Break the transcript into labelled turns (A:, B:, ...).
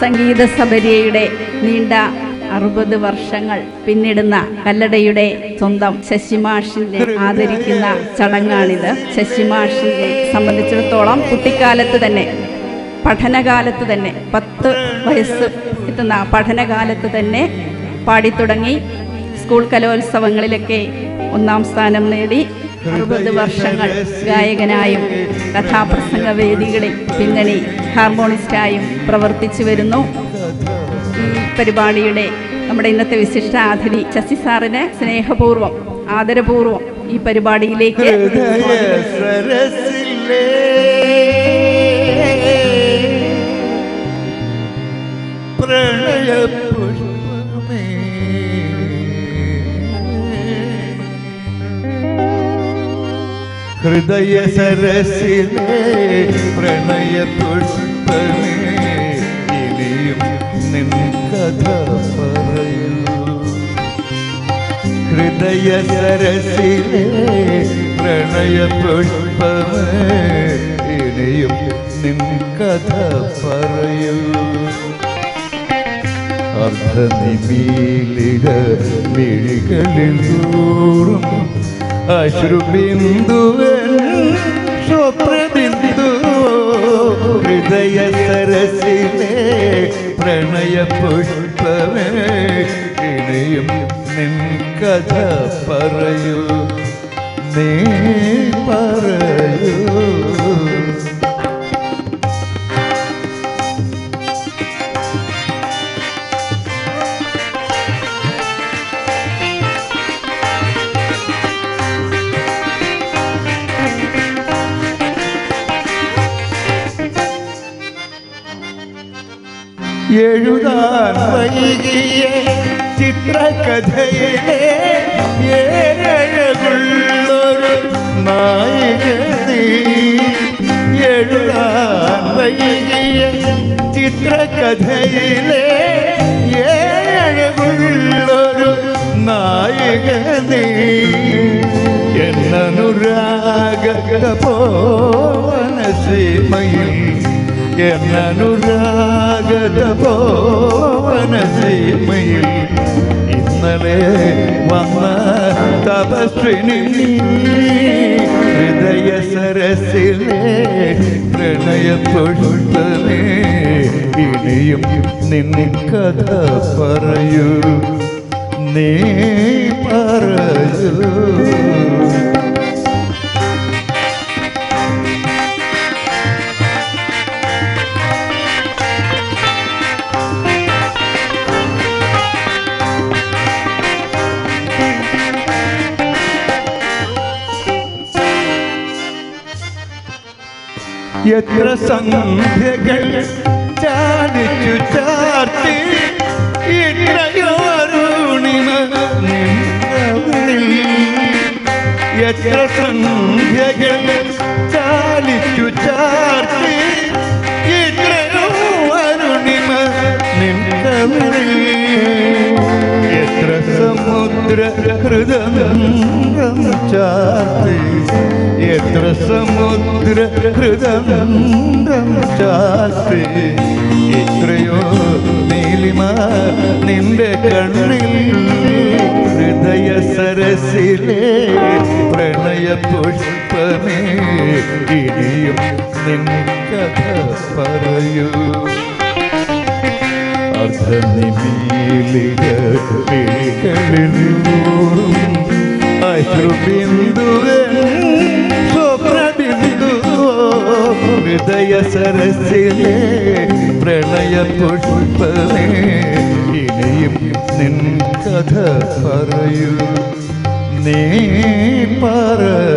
A: സംഗീത സബരിയയുടെ നീണ്ട അറുപത് വർഷങ്ങൾ പിന്നിടുന്ന കല്ലടയുടെ സ്വന്തം ശശിമാഷിനെ ആദരിക്കുന്ന ചടങ്ങാണിത്. ശശിമാഷിനെ സംബന്ധിച്ചിടത്തോളം കുട്ടിക്കാലത്ത് തന്നെ പഠനകാലത്ത് തന്നെ പത്ത് വയസ്സ് എത്തുന്ന പഠനകാലത്ത് തന്നെ പാടിത്തുടങ്ങി. സ്കൂൾ കലോത്സവങ്ങളിലൊക്കെ ഒന്നാം സ്ഥാനം നേടി. അറുപത് വർഷങ്ങൾ ഗായകനായും കഥാപ്രസംഗ വേദികളിൽ പിന്നണി ഹാർമോണിസ്റ്റായും പ്രവർത്തിച്ചു വരുന്നു. ഈ പരിപാടിയുടെ നമ്മുടെ ഇന്നത്തെ വിശിഷ്ട അതിഥി ശശി സാറിന് സ്നേഹപൂർവം ആദരപൂർവം ഈ പരിപാടിയിലേക്ക്
B: ഹൃദയ സരസിലേ പ്രണയ പുഷ്പമേ ഇനിയും നിൻ കഥ പറയൂ. ഹൃദയ സരസിലെ പ്രണയ പുഷ്പമേ ഇനിയും നിൻ കഥ പറയൂ. അർദ്ധനിമീലിക മിഴികളിൽ ൂറും അശ്രുബിന്ദുവൻ പ്രണയ പുഷ്പമേ ഇനിയും നിൻ കഥ പറയൂ எழுதான் வைகிய சித்திரக்கதையிலே ஏழகுள்ளொரு நாயகதி எழுதான் வைகிய சித்திரக்கதையிலே ஏழகுள்ளொரு நாயகதி என்ன போன சீமையில் എന്നനുരാഗത പോവന ഇന്നലെ വന്ന തപസ്വിനി ഹൃദയ സരസിലെ പ്രണയ പുഷ്പമേ ഇനിയും നിന്നെ കഥ പറയൂ. നീ പറയൂ. എത്ര സന്ധ്യകൾ ചാടിച്ചു ചാർത്തി ഇത്രയോ അരുണിമ നിന്നവളിൽ എത്ര സന്ധ്യകൾ ചാലിച്ചു ചാർത്തി ഇത്രയോ അരുണിമ നിന്നവളിൽ എത്ര സമുദ്ര ഹൃദയം ചാർത്തി. എത്ര ചാർത്തി എത്രയോ നീലിമ നിന്റെ കണ്ണിൽ ഹൃദയ സരസിലെ പ്രണയ പുഷ്പമേ. ഇനിയും നിൻ പറയൂ. അർദ്ധനിമീലികളിൽ കിളികളിലൂറും ഹൃദയ സരസിലെ പ്രണയ പുഷ്പമേ ഇനിയും നിൻ കഥ പറയൂ. നീ പറയൂ